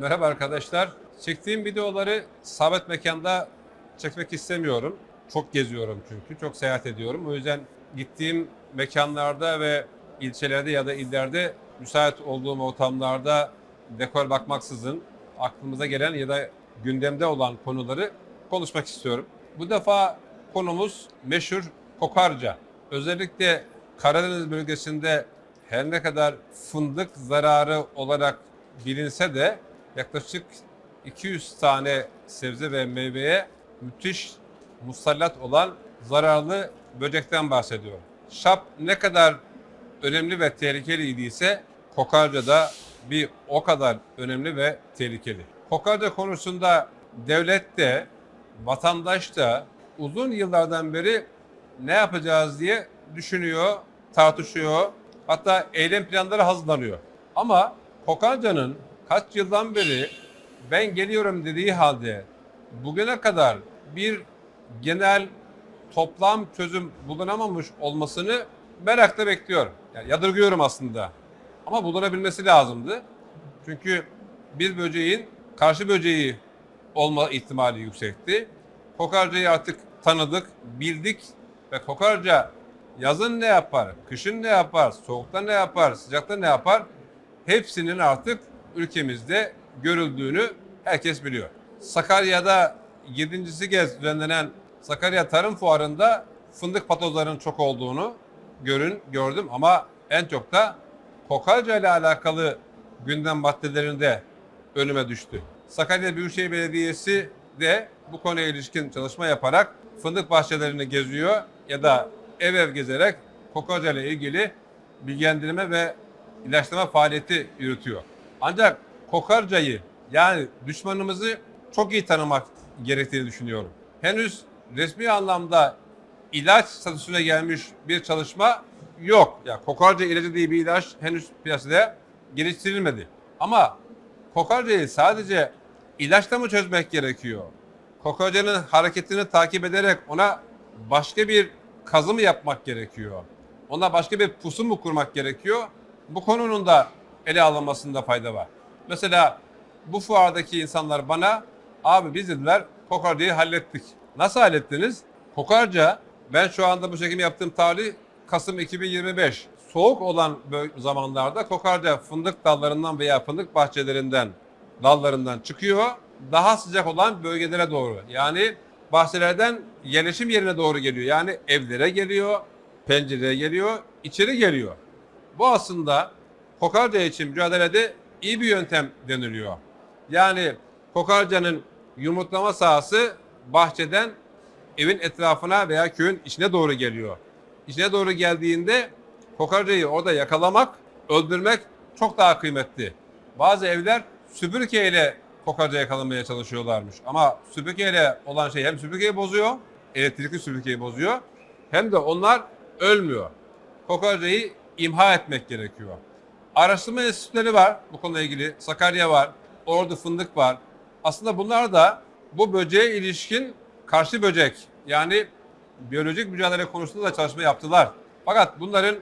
Merhaba arkadaşlar. Çektiğim videoları sabit mekanda çekmek istemiyorum. Çok geziyorum çünkü. Çok seyahat ediyorum. O yüzden gittiğim mekanlarda ve ilçelerde ya da illerde müsait olduğum ortamlarda dekor bakmaksızın aklımıza gelen ya da gündemde olan konuları konuşmak istiyorum. Bu defa konumuz meşhur kokarca. Özellikle Karadeniz bölgesinde her ne kadar fındık zararı olarak bilinse de yaklaşık 200 tane sebze ve meyveye müthiş musallat olan zararlı böcekten bahsediyorum. Şap ne kadar önemli ve tehlikeli idiyse kokarca da bir o kadar önemli ve tehlikeli. Kokarca konusunda devlet de vatandaş da uzun yıllardan beri ne yapacağız diye düşünüyor, tartışıyor. Hatta eylem planları hazırlanıyor. Ama Kokarca'nın kaç yıldan beri ben geliyorum dediği halde bugüne kadar bir genel toplam çözüm bulunamamış olmasını merakla bekliyorum. Yani yadırgıyorum aslında. Ama bulunabilmesi lazımdı. Çünkü bir böceğin karşı böceği olma ihtimali yüksekti. Kokarcayı artık tanıdık, bildik ve kokarca yazın ne yapar, kışın ne yapar, soğukta ne yapar, sıcakta ne yapar hepsinin artık ülkemizde görüldüğünü herkes biliyor. Sakarya'da 7. kez düzenlenen Sakarya Tarım Fuarı'nda fındık patozlarının çok olduğunu görün gördüm ama en çok da kokarca ile alakalı gündem maddelerinde önüme düştü. Sakarya Büyükşehir Belediyesi de bu konuya ilişkin çalışma yaparak fındık bahçelerini geziyor ya da ev ev gezerek kokarca ile ilgili bilgilendirme ve ilaçlama faaliyeti yürütüyor. Ancak kokarcayı yani düşmanımızı çok iyi tanımak gerektiğini düşünüyorum. Henüz resmi anlamda ilaç statüsüne gelmiş bir çalışma yok. Ya kokarca ilacı diye bir ilaç henüz piyasada geliştirilmedi. Ama kokarcayı sadece ilaçla mı çözmek gerekiyor? Kokarcanın hareketini takip ederek ona başka bir kazı mı yapmak gerekiyor? Ona başka bir pusu mu kurmak gerekiyor? Bu konunun da ele alınmasında fayda var. Mesela bu fuardaki insanlar bana abi biz dediler kokarcayı hallettik. Nasıl hallettiniz? Kokarca ben şu anda bu çekimi yaptığım tarih Kasım 2025. Soğuk olan zamanlarda kokarca fındık dallarından veya fındık bahçelerinden dallarından çıkıyor. Daha sıcak olan bölgelere doğru. Yani bahçelerden yerleşim yerine doğru geliyor. Yani evlere geliyor, pencereye geliyor, içeri geliyor. Bu aslında kokarca için mücadelede iyi bir yöntem deniliyor. Yani kokarcanın yumurtlama sahası bahçeden evin etrafına veya köyün içine doğru geliyor. İçine doğru geldiğinde kokarcayı orada yakalamak, öldürmek çok daha kıymetli. Bazı evler süpürgeyle kokarca yakalamaya çalışıyorlarmış. Ama süpürgeyle olan şey hem süpürgeyi bozuyor, elektrikli süpürgeyi bozuyor, hem de onlar ölmüyor. Kokarcayı imha etmek gerekiyor. Araştırma enstitüleri var bu konuyla ilgili. Sakarya var, Ordu Fındık var. Aslında bunlar da bu böceğe ilişkin karşı böcek yani biyolojik mücadele konusunda da çalışma yaptılar. Fakat bunların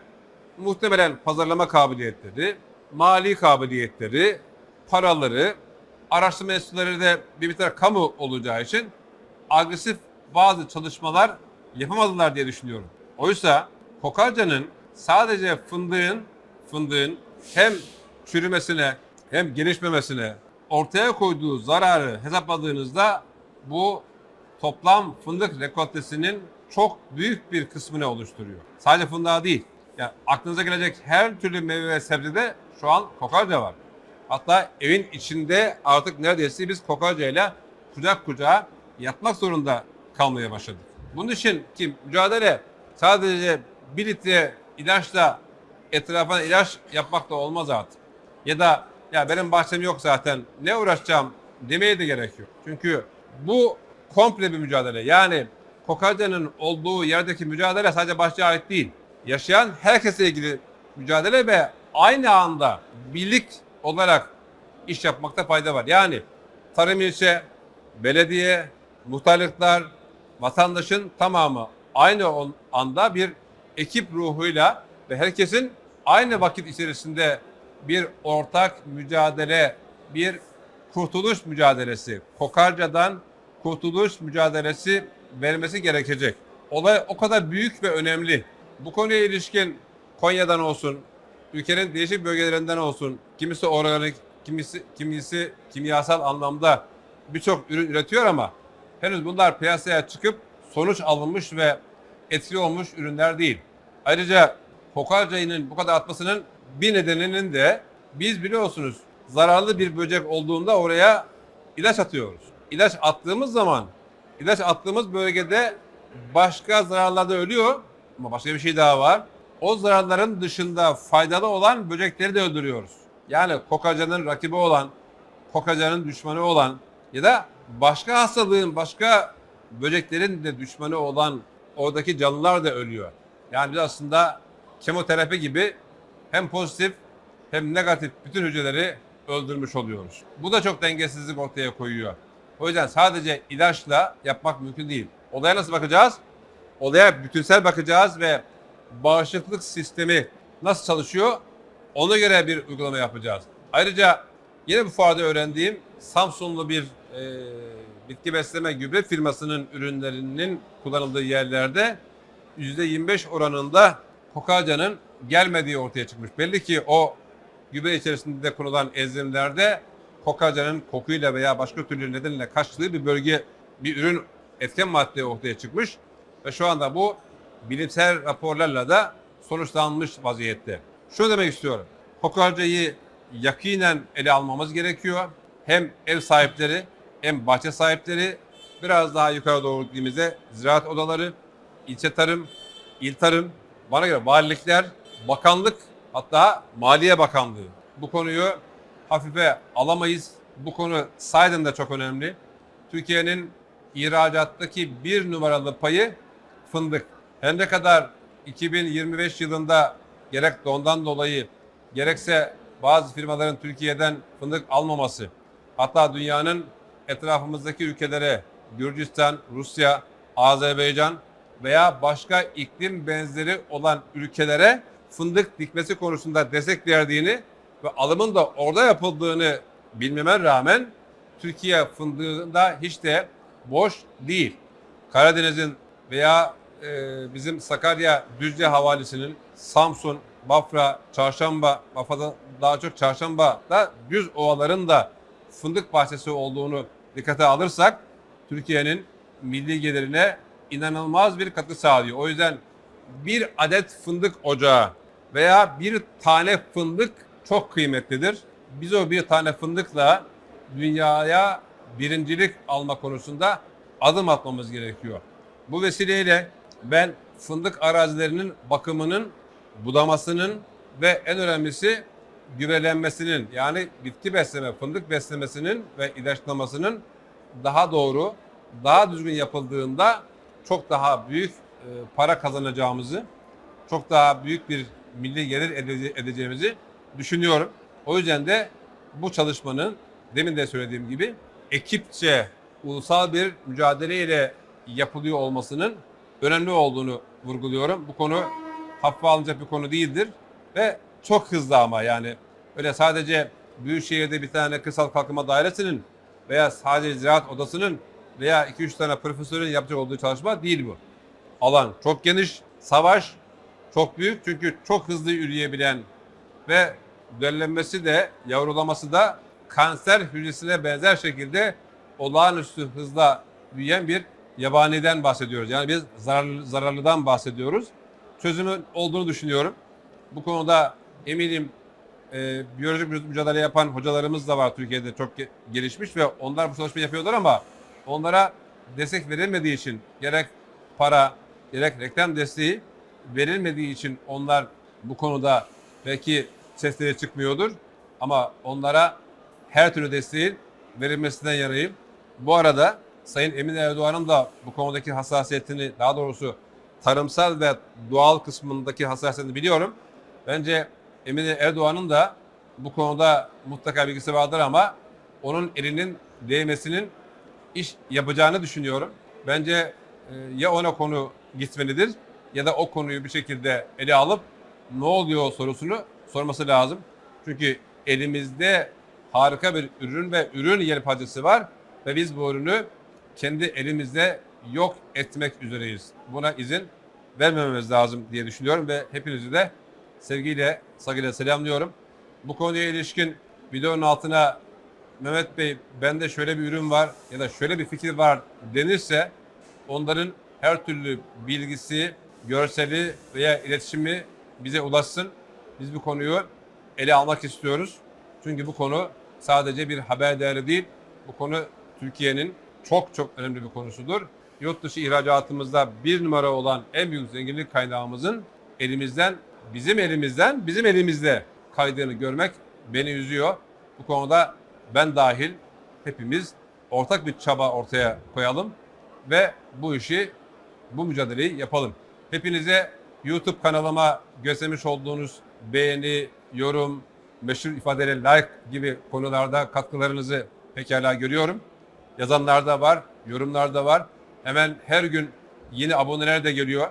muhtemelen pazarlama kabiliyetleri, mali kabiliyetleri, paraları, araştırma enstitüleri de bir miktar kamu olacağı için agresif bazı çalışmalar yapamadılar diye düşünüyorum. Oysa kokarcanın sadece fındığın fındığın hem çürümesine hem gelişmemesine ortaya koyduğu zararı hesapladığınızda bu toplam fındık rekoltesinin çok büyük bir kısmını oluşturuyor. Sadece fındığa değil. Yani aklınıza gelecek her türlü meyve ve sebzede şu an kokarca var. Hatta evin içinde artık neredeyse biz kokarca kucak kucağa yatmak zorunda kalmaya başladık. Bunun için ki mücadele sadece bir litre ilaçla etrafına ilaç yapmak da olmaz artık. Ya da ya benim bahçem yok zaten ne uğraşacağım demeye de gerek yok. Çünkü bu komple bir mücadele. Yani kokarcanın olduğu yerdeki mücadele sadece bahçeye ait değil. Yaşayan herkesle ilgili mücadele ve aynı anda birlik olarak iş yapmakta fayda var. Yani tarım ilçe, belediye, muhtarlıklar, vatandaşın tamamı aynı anda bir ekip ruhuyla ve herkesin aynı vakit içerisinde bir ortak mücadele, bir kurtuluş mücadelesi, Kokarca'dan kurtuluş mücadelesi vermesi gerekecek. Olay o kadar büyük ve önemli. Bu konuya ilişkin Konya'dan olsun, ülkenin değişik bölgelerinden olsun, kimisi organik, kimisi kimisi kimyasal anlamda birçok ürün üretiyor ama henüz bunlar piyasaya çıkıp sonuç alınmış ve etkili olmuş ürünler değil. Ayrıca kokarcayının bu kadar atmasının bir nedeninin de biz biliyorsunuz zararlı bir böcek olduğunda oraya ilaç atıyoruz. İlaç attığımız zaman ilaç attığımız bölgede başka zararlar da ölüyor ama başka bir şey daha var. O zararların dışında faydalı olan böcekleri de öldürüyoruz. Yani kokarcanın rakibi olan, kokarcanın düşmanı olan ya da başka hastalığın, başka böceklerin de düşmanı olan oradaki canlılar da ölüyor. Yani biz aslında kemoterapi gibi hem pozitif hem negatif bütün hücreleri öldürmüş oluyoruz. Bu da çok dengesizlik ortaya koyuyor. O yüzden sadece ilaçla yapmak mümkün değil. Olaya nasıl bakacağız? Olaya bütünsel bakacağız ve bağışıklık sistemi nasıl çalışıyor ona göre bir uygulama yapacağız. Ayrıca yine bu fuarda öğrendiğim Samsunlu bir e, bitki besleme gübre firmasının ürünlerinin kullanıldığı yerlerde %25 oranında kokarcanın gelmediği ortaya çıkmış. Belli ki o gübre içerisinde kullanılan enzimlerde kokarcanın kokuyla veya başka türlü nedenle kaçtığı bir bölge, bir ürün etken madde ortaya çıkmış. Ve şu anda bu bilimsel raporlarla da sonuçlanmış vaziyette. Şunu demek istiyorum. Kokarcayı yakinen ele almamız gerekiyor. Hem ev sahipleri hem bahçe sahipleri biraz daha yukarı doğru gittiğimizde ziraat odaları, ilçe tarım, il tarım, bana göre valilikler, bakanlık hatta Maliye Bakanlığı. Bu konuyu hafife alamayız. Bu konu sayeden de çok önemli. Türkiye'nin ihracattaki bir numaralı payı fındık. Her ne kadar 2025 yılında gerek dondan dolayı gerekse bazı firmaların Türkiye'den fındık almaması, hatta dünyanın etrafımızdaki ülkelere Gürcistan, Rusya, Azerbaycan veya başka iklim benzeri olan ülkelere fındık dikmesi konusunda destek verdiğini ve alımın da orada yapıldığını bilmeme rağmen Türkiye fındığında hiç de boş değil. Karadeniz'in veya e, bizim Sakarya Düzce havalisinin Samsun, Bafra, Çarşamba, Bafra'da daha çok Çarşamba'da düz ovaların da fındık bahçesi olduğunu dikkate alırsak Türkiye'nin milli gelirine inanılmaz bir katkı sağlıyor. O yüzden bir adet fındık ocağı veya bir tane fındık çok kıymetlidir. Biz o bir tane fındıkla dünyaya birincilik alma konusunda adım atmamız gerekiyor. Bu vesileyle ben fındık arazilerinin bakımının, budamasının ve en önemlisi gübrelenmesinin yani bitki besleme, fındık beslemesinin ve ilaçlamasının daha doğru, daha düzgün yapıldığında çok daha büyük e, para kazanacağımızı, çok daha büyük bir milli gelir ede- edeceğimizi düşünüyorum. O yüzden de bu çalışmanın demin de söylediğim gibi ekipçe ulusal bir mücadeleyle yapılıyor olmasının önemli olduğunu vurguluyorum. Bu konu hafife alınacak bir konu değildir ve çok hızlı ama yani öyle sadece Büyükşehir'de bir tane kırsal kalkınma dairesinin veya sadece ziraat odasının veya 2-3 tane profesörün yapacak olduğu çalışma değil bu. Alan çok geniş, savaş çok büyük çünkü çok hızlı yürüyebilen ve döllenmesi de yavrulaması da kanser hücresine benzer şekilde olağanüstü hızla büyüyen bir yabaniden bahsediyoruz. Yani biz zararlı, zararlıdan bahsediyoruz. Çözümü olduğunu düşünüyorum. Bu konuda eminim e, biyolojik mücadele yapan hocalarımız da var Türkiye'de çok ge- gelişmiş ve onlar bu çalışmayı yapıyorlar ama onlara destek verilmediği için gerek para gerek reklam desteği verilmediği için onlar bu konuda belki sesleri çıkmıyordur. Ama onlara her türlü desteğin verilmesinden yanayım. Bu arada Sayın Emin Erdoğan'ın da bu konudaki hassasiyetini daha doğrusu tarımsal ve doğal kısmındaki hassasiyetini biliyorum. Bence Emin Erdoğan'ın da bu konuda mutlaka bilgisi vardır ama onun elinin değmesinin iş yapacağını düşünüyorum. Bence e, ya ona konu gitmelidir ya da o konuyu bir şekilde ele alıp ne oluyor sorusunu sorması lazım. Çünkü elimizde harika bir ürün ve ürün yelpazesi var ve biz bu ürünü kendi elimizde yok etmek üzereyiz. Buna izin vermememiz lazım diye düşünüyorum ve hepinizi de sevgiyle, saygıyla selamlıyorum. Bu konuya ilişkin videonun altına Mehmet Bey bende şöyle bir ürün var ya da şöyle bir fikir var denirse onların her türlü bilgisi, görseli veya iletişimi bize ulaşsın. Biz bu konuyu ele almak istiyoruz. Çünkü bu konu sadece bir haber değeri değil. Bu konu Türkiye'nin çok çok önemli bir konusudur. Yurt dışı ihracatımızda bir numara olan en büyük zenginlik kaynağımızın elimizden, bizim elimizden, bizim elimizde kaydığını görmek beni üzüyor. Bu konuda ben dahil hepimiz ortak bir çaba ortaya koyalım ve bu işi, bu mücadeleyi yapalım. Hepinize YouTube kanalıma göstermiş olduğunuz beğeni, yorum, meşhur ifadeyle like gibi konularda katkılarınızı pekala görüyorum. Yazanlar da var, yorumlar da var. Hemen her gün yeni aboneler de geliyor.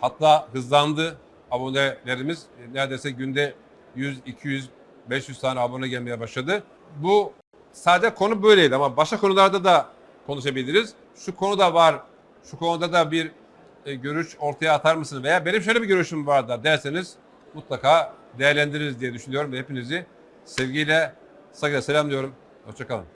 Hatta hızlandı abonelerimiz. Neredeyse günde 100, 200, 500 tane abone gelmeye başladı. Bu sadece konu böyleydi ama başka konularda da konuşabiliriz. Şu konu da var, şu konuda da bir e, görüş ortaya atar mısınız? Veya benim şöyle bir görüşüm var da derseniz mutlaka değerlendiririz diye düşünüyorum ve hepinizi sevgiyle, saygıyla selamlıyorum. Hoşçakalın.